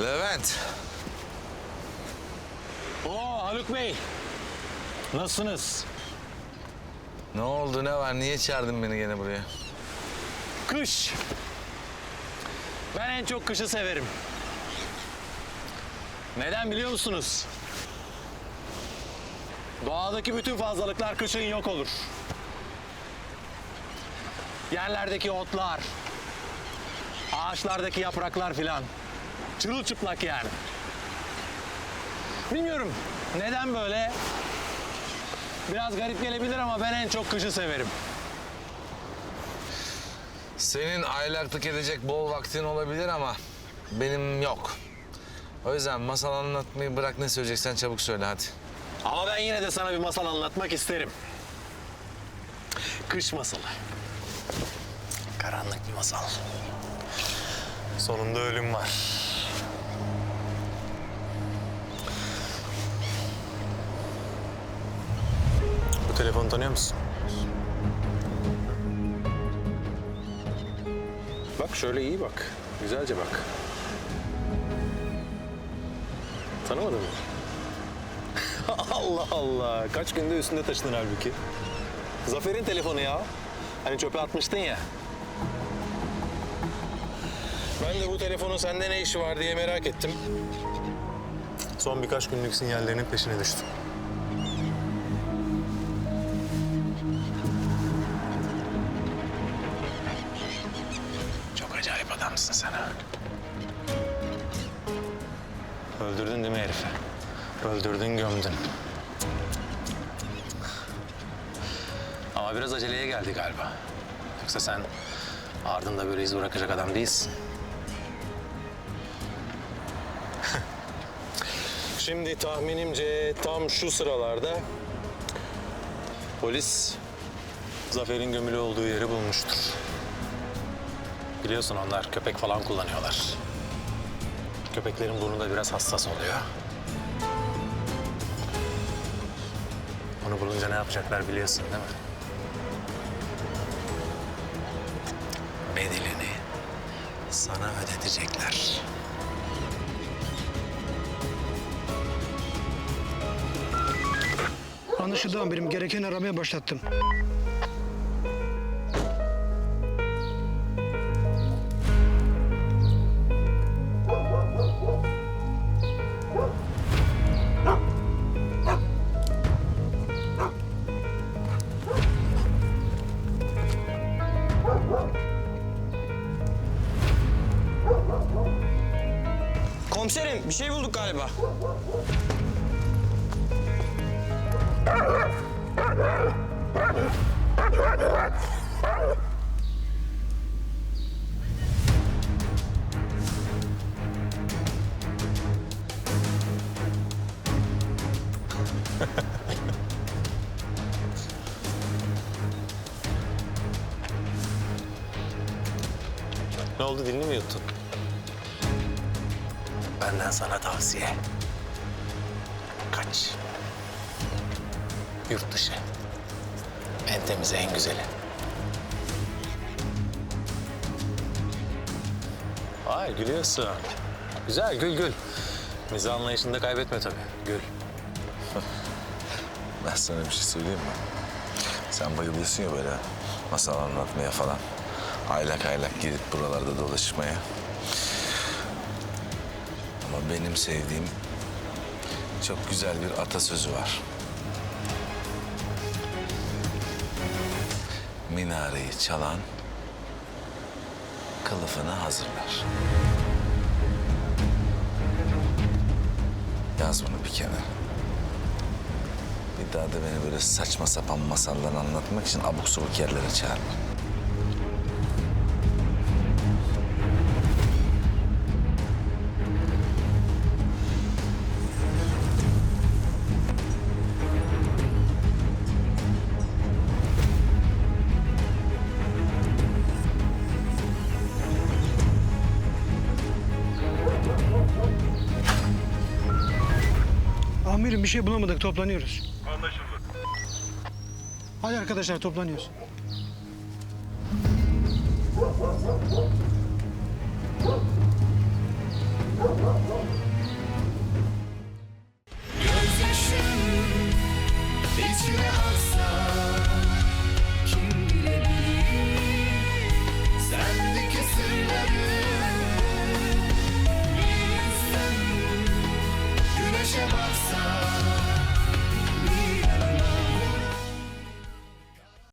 Levent. Oo Haluk Bey. Nasılsınız? Ne oldu ne var? Niye çağırdın beni gene buraya? Kış. Ben en çok kışı severim. Neden biliyor musunuz? Doğadaki bütün fazlalıklar kışın yok olur. Yerlerdeki otlar, ağaçlardaki yapraklar filan. Çırılçıplak yani. Bilmiyorum neden böyle. Biraz garip gelebilir ama ben en çok kışı severim. Senin aylaklık edecek bol vaktin olabilir ama benim yok. O yüzden masal anlatmayı bırak ne söyleyeceksen çabuk söyle hadi. Ama ben yine de sana bir masal anlatmak isterim. Kış masalı. Karanlık bir masal. Sonunda ölüm var. Telefonu tanıyor musun? Bak şöyle iyi bak. Güzelce bak. Tanımadın mı? Allah Allah. Kaç günde üstünde taşıdın halbuki. Zafer'in telefonu ya. Hani çöpe atmıştın ya. Ben de bu telefonun sende ne işi var diye merak ettim. Son birkaç günlük sinyallerinin peşine düştüm. Acayip adamsın sen ha. Öldürdün değil mi herifi? Öldürdün, gömdün. Ama biraz aceleye geldi galiba. Yoksa sen ardında böyle iz bırakacak adam değilsin. Şimdi tahminimce tam şu sıralarda polis Zafer'in gömülü olduğu yeri bulmuştur. Biliyorsun onlar köpek falan kullanıyorlar. Köpeklerin burnu da biraz hassas oluyor. Onu bulunca ne yapacaklar biliyorsun değil mi? Bedelini sana ödetecekler. Anlaşıldı amirim. Gereken aramaya başlattım. Komiserim bir şey bulduk galiba. Ne oldu dilini mi yuttun? Benden sana tavsiye. Kaç. Yurt dışı. En temizi, en güzeli. Ay gülüyorsun. Güzel, gül gül. Mizah anlayışını da kaybetme tabii. Gül. Ben sana bir şey söyleyeyim mi? Sen bayılıyorsun ya böyle masal anlatmaya falan. Aylak aylak gidip buralarda dolaşmaya. Benim sevdiğim çok güzel bir atasözü var. Minareyi çalan kılıfını hazırlar. Yaz bunu bir kenara. Bir daha da beni böyle saçma sapan masallar anlatmak için abuk subuk yerlere çağırma. Amirim bir şey bulamadık. Toplanıyoruz. Anlaşıldı. Hadi arkadaşlar toplanıyoruz.